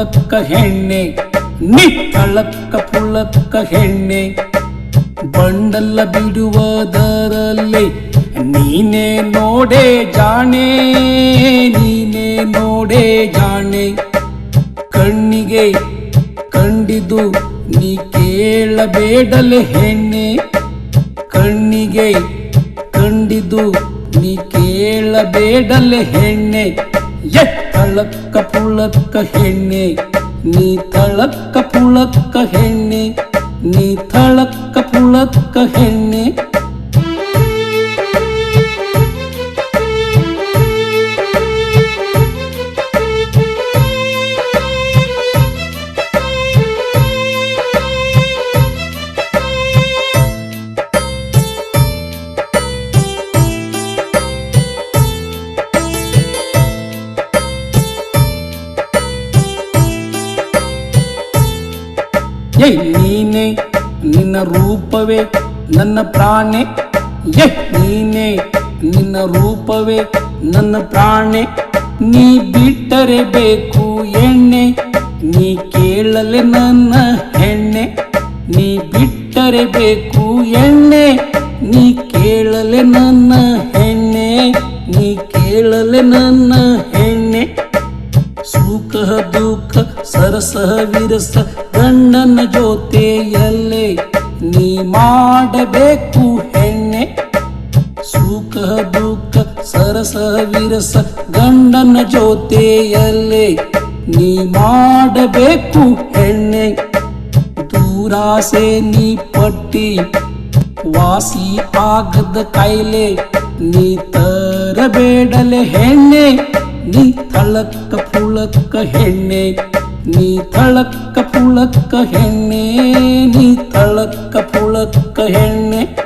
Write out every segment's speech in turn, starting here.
ಪುಳಕ್ಕ ಹೆಣ್ಣೆ ನಿತ್ತಳಕ್ಕ ಪುಳಕ್ಕ ಹೆಣ್ಣೆ, ಬಂಡಲ್ಲ ಬಿಡುವುದರಲ್ಲಿ ನೀನೇ ನೋಡೆ ಜಾಣೆ, ನೀನೇ ನೋಡೆ ಜಾಣೆ. ಕಣ್ಣಿಗೆ ಕಂಡಿದು ನೀ ಕೇಳಬೇಡಲೆ ಹೆಣ್ಣೆ, ಕಣ್ಣಿಗೆ ಕಂಡಿದು ನೀ ಕೇಳಬೇಡಲೆ ಹೆಣ್ಣೆ. ಎತ್ತಳಕ್ಕ ಪುಳಕ್ಕ ಹೆಣ್ಣೆ ನೀ ತಳಕ್ಕ ಪುಳಕ್ಕ ಹೆಣ್ಣೆ ನೀ ತಳಕ್ಕ ಪುಳಕ್ಕ ಹೆಣ್ಣೆ. ಏಯ್ ನೀನೆ ನಿನ್ನ ರೂಪವೇ ನನ್ನ ಪ್ರಾಣೆ? ಏ, ನೀನೆ ನಿನ್ನ ರೂಪವೇ ನನ್ನ ಪ್ರಾಣೆ? ನೀ ಬಿಟ್ಟರೆ ಬೇಕು ಎಣ್ಣೆ, ನೀ ಕೇಳಲೆ ನನ್ನ ಹೆಣ್ಣೆ. ನೀ ಬಿಟ್ಟರೆ ಬೇಕು ಎಣ್ಣೆ, ನೀ ಕೇಳಲೆ ನನ್ನ ಹೆಣ್ಣೆ. ನೀ ಕೇಳಲೆ ನನ್ನ ಹೆಣ್ಣೆ. ಸುಖ, ದುಃಖ ಸರಸ ವಿರಸ ಗಂಡನ ಜೊತೆಯಲ್ಲೇ ನೀ ಮಾಡಬೇಕು ಹೆಣ್ಣೆ. ಸುಖ, ದುಃಖ, ಸರಸ, ವಿರಸ ಗಂಡನ ಜೊತೆಯಲ್ಲೇ ನೀ ಮಾಡಬೇಕು ಹೆಣ್ಣೆ. ದೂರಾಸೆ ನೀ ಪಟ್ಟಿ, ವಾಸಿ ಆಗದ ಕಾಯಿಲೆ ನೀ ತರಬೇಡಲೆ ಹೆಣ್ಣೆ. ನೀ ತಳಕ್ಕ ಪುಳಕ್ಕ ಹೆಣ್ಣೆ. ನೀ ತಳಕ್ಕ ಪುಳಕ್ಕ ಹೆಣ್ಣೆ ನೀ ತಳಕ್ಕ ಪುಳಕ್ಕ ಹೆಣ್ಣೆ.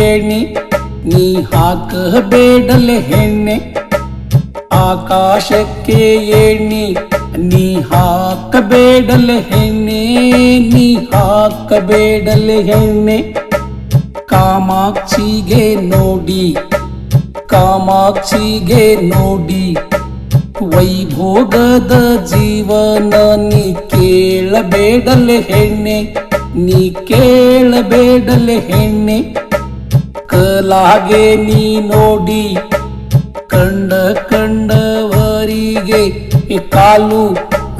ಏಣಿ, ನೀ ಹಾಕಬೇಡಲೆ ಹೆಣ್ಣೆ. ಆಕಾಶಕ್ಕೆ ಏಣಿ, ನೀ ಹಾಕಬೇಡಲೆ ಹೆಣ್ಣೆ. ನೀ ಹಾಕಬೇಡಲೆ ಹೆಣ್ಣೆ. ಕಾಮಾಕ್ಷಿಗೆ ನೋಡಿ ಕಾಮಾಕ್ಷಿಗೆ ನೋಡಿ. ವೈಭೋಗದ ಜೀವನ ನೀ ಕೇಳಬೇಡಲೆ ಹೆಣ್ಣೆ, ನೀ ಕೇಳಬೇಡಲೆ ಹೆಣ್ಣೆ. ಕಲಾಗೆ ನೀ ನೋಡಿ ಕಂಡ ಕಂಡವರಿಗೆ ಕಾಲು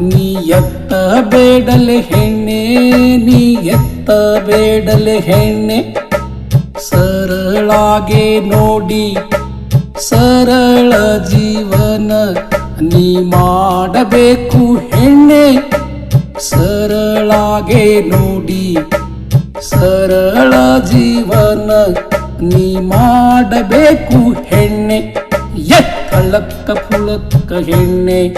ನೀ ಎತ್ತ ಬೇಡಲೆ ಹೆಣ್ಣೆ, ನೀ ಎತ್ತ ಬೇಡಲೆ ಹೆಣ್ಣೆ. ಸರಳಾಗೆ ನೋಡಿ ಸರಳ ಜೀವನ ನೀ ಮಾಡಬೇಕು ಹೆಣ್ಣೆ. ಸರಳಾಗೆ ನೋಡಿ ಸರಳ ಜೀವನ ನೀ ಮಾಡಬೇಕು ಹೆಣ್ಣೆ. ಎತ್ತಳಕ್ಕ ಪುಳಕ್ಕ ಹೆಣ್ಣೆ.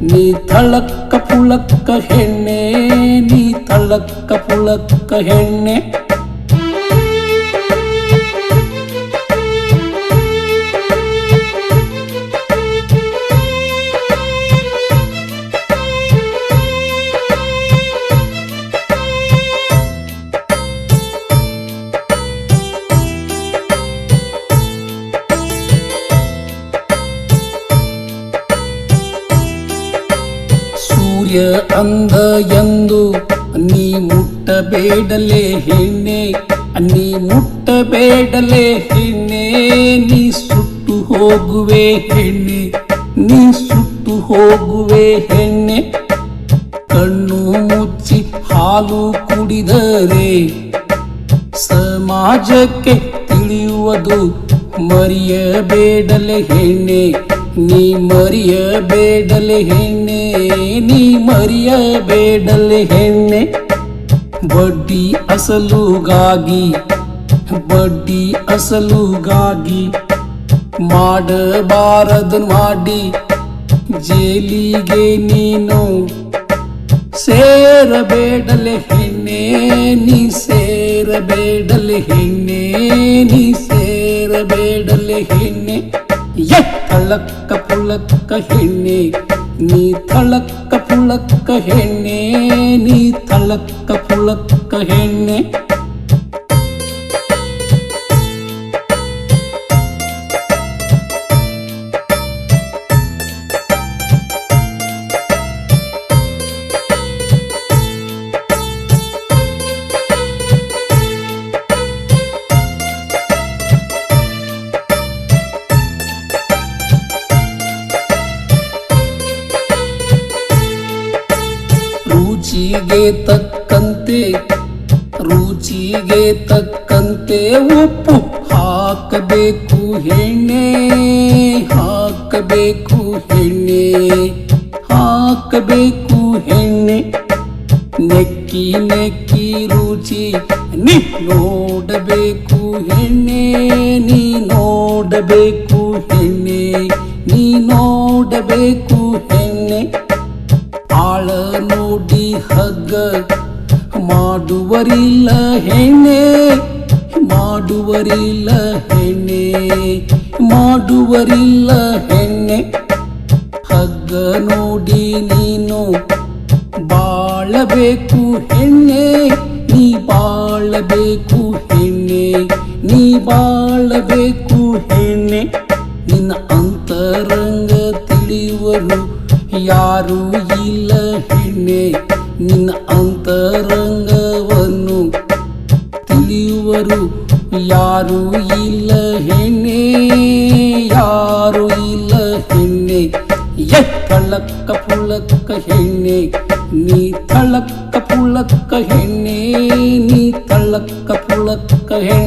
ನೀ ತಳಕ್ಕ ಪುಳಕ್ಕ ಹೆಣ್ಣೆ. ನೀ ತಳಕ್ಕ ಪುಳಕ್ಕ ಹೆಣ್ಣೆ. ಮುಟ್ಟಬೇಡಲೆ ಹೆಣ್ಣೆ. ಅನ್ನಿ ಮುಟ್ಟಬೇಡಲೆ ಹೆಣ್ಣೆ. ನೀ ಸುಟ್ಟು ಹೋಗುವೆ ಹೆಣ್ಣೆ. ನೀ ಸುಟ್ಟು ಹೋಗುವೆ ಹೆಣ್ಣೆ. ಕಣ್ಣು ಮುಚ್ಚಿ ಹಾಲು ಕುಡಿದರೆ ಸಮಾಜಕ್ಕೆ ತಿಳಿಯುವುದು ಮರಿಯಬೇಡಲೆ ಹೆಣ್ಣೆ. ನೀ ಮರಿಯಬೇಡಲೆ ಹೆಣ್ಣೆ. ನೀ ಮರಿಯಬೇಡಲೆ ಹೆಣ್ಣೆ. ಬಡ್ಡಿ ಅಸಲುಗಾಗಿ ಬಡ್ಡಿ ಅಸಲುಗಾಗಿ ಮಾಡಬಾರದು ಮಾಡಿ, ಜೇಲಿಗೆ ನೀನು ಸೇರಬೇಡಲೆ, ಹೆಣ್ಣೆ ನೀ ಸೇರಬೇಡಲೆ, ಹೆಣ್ಣೆ ನೀ ಸೇರಬೇಡಲೆ, ಹೆಣ್ಣೆ. ಎ ತಳಕ್ಕ ಪುಳಕ್ಕ ಹೆಣ್ಣೆ, ನೀ ತಳಕ್ಕ ಪುಳಕ್ಕ ಹೆಣ್ಣೆ ನೀ ತಳಕ್ಕ ಪುಳಕ್ಕ ಹೆಣ್ಣೆ. ರುಚಿಗೆ ತಕ್ಕಂತೆ ರುಚಿಗೆ ತಕ್ಕಂತೆ ಉಪ್ಪು ಹಾಕಬೇಕು ಹೆಣ್ಣೆ ಹಾಕಬೇಕು ಹೆಣ್ಣೆ ಹಾಕಬೇಕು ಹೆಣ್ಣೆ ನೆಕ್ಕಿ ನೆಕ್ಕಿ ರುಚಿ ನೀ ನೋಡಬೇಕು ಹೆಣ್ಣೆ ನೀ ನೋಡಬೇಕು ಹೆಣ್ಣೆ ನೀ ನೋಡಬೇಕು ಮಾಡುವರಿಲ್ಲ ಹೆಣ್ಣೆ ಮಾಡುವರಿಲ್ಲ ಹೆಣ್ಣೆ ಮಾಡುವರಿಲ್ಲ ಹೆಣ್ಣೆ ಹಗ್ಗ ನೋಡಿ ನೀನು ಬಾಳಬೇಕು ಹೆಣ್ಣೆ ನೀ ಬಾಳಬೇಕು ಹೆಣ್ಣೆ ನೀ ಬಾಳಬೇಕು ಹೆಣ್ಣೆ ನಿನ್ನ ಅಂತರಂಗ ತಿಳಿಯುವರು ಯಾರು ಇಲ್ಲ ಹೆಣ್ಣೆ ಯಾರು ಇಲ್ಲ ಹೆಣ್ಣೆ ಎ ತಳಕ್ಕ ಪುಳಕ್ಕ ಹೆಣ್ಣೆ ನೀ ತಳಕ್ಕ ಪುಳಕ್ಕ ಹೆಣ್ಣೆ ನೀ ತಳಕ್ಕ ಪುಳಕ್ಕ ಹೆಣ್ಣೆ